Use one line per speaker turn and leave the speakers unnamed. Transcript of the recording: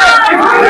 Allah'a emanet